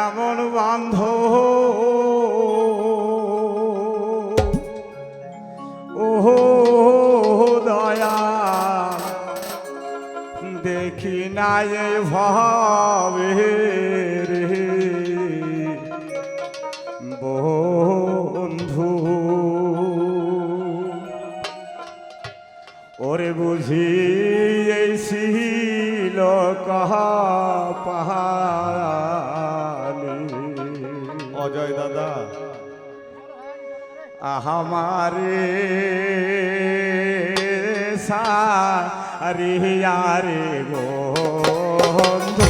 এমন বান্ধ ওহো দয়া দেখি নাই ভাবে রে বন্ধু ওরে বুঝি এই ছিল কাহা পাহালে অজয় দাদা। আমারে সারিয়ারে গো বন্ধু।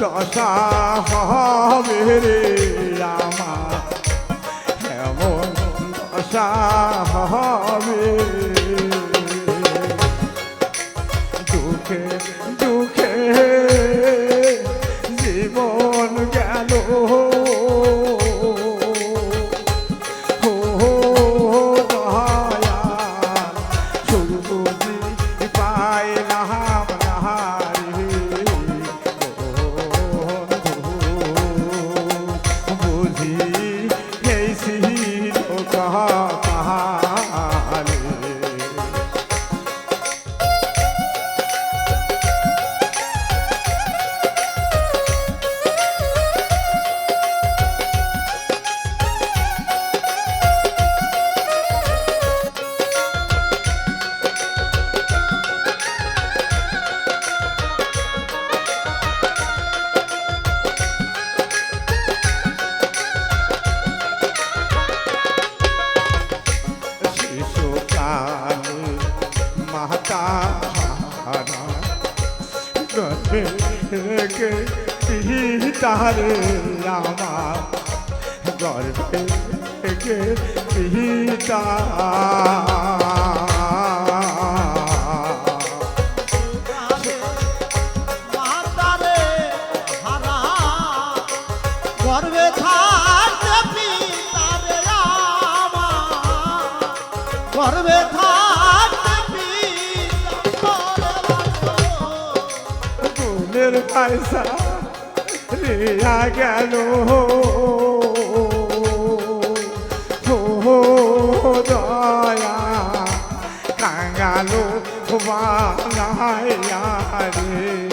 দশা হবে রে আমার এমন দশা হবে ও মনসুর সাহেব আগে তো দিলি পিতারে আমার। রেখে পিতা মাতারে গুণের গেল দয়া কাঙ্গালো বানায়া রে।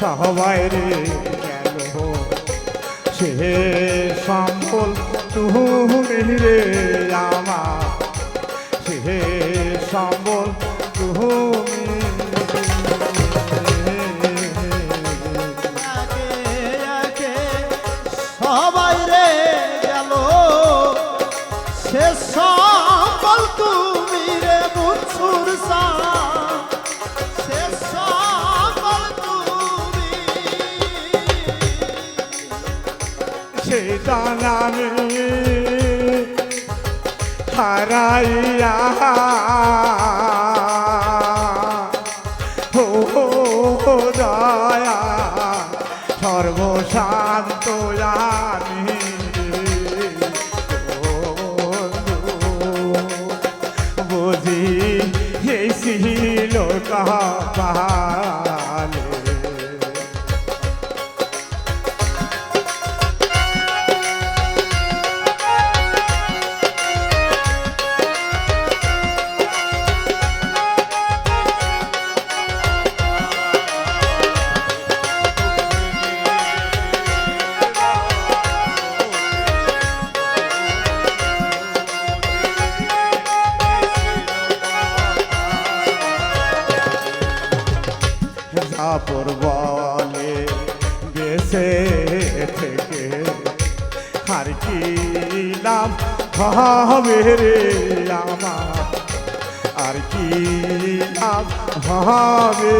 সবাই রে গেল সে সম্বল তুমি রে আমার। সে সম্বল তুমি সবাই রে গেল। সে বুঝুর সা সে জানানি হারাইয়া। হো দয়া নাম হবে রে আমার। আর কি নাম হবে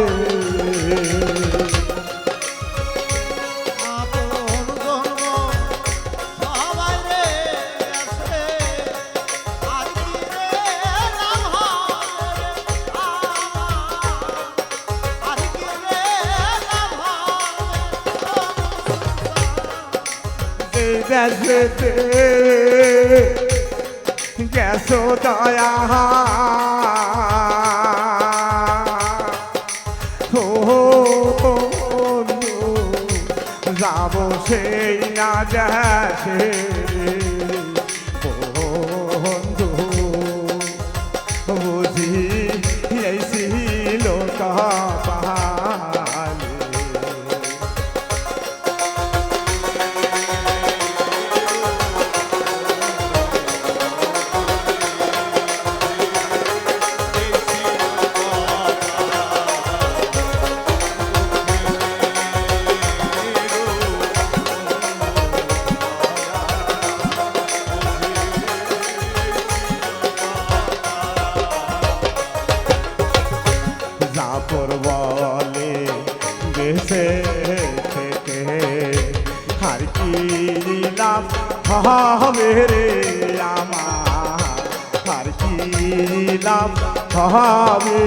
আপন জন্ম গেছো দয়া। ও যাব সেই না দেশে জাপর বলে দেশে থেকে আর কি লাভ হবে রে আমার? আর কি লাভ হবে?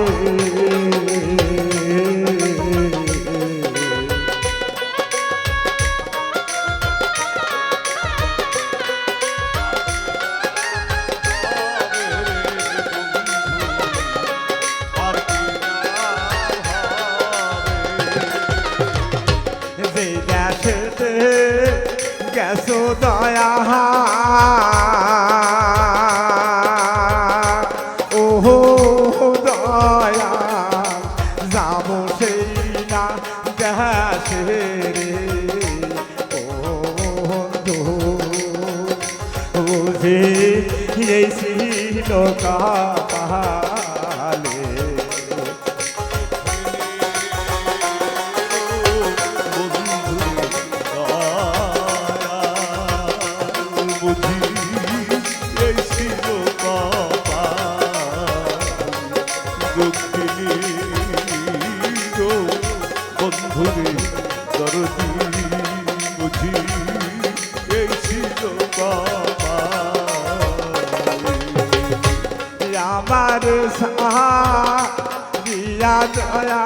যে দেশেতে গেছো দয়া ওহো, দয়া, যাব সেই না দেশে রে ও বুঝি এই ছিল কালে দক্ষিণী গো বন্ধুরে দরদি বুঝি এই ছিল আমার সাহা দিয়া দয়া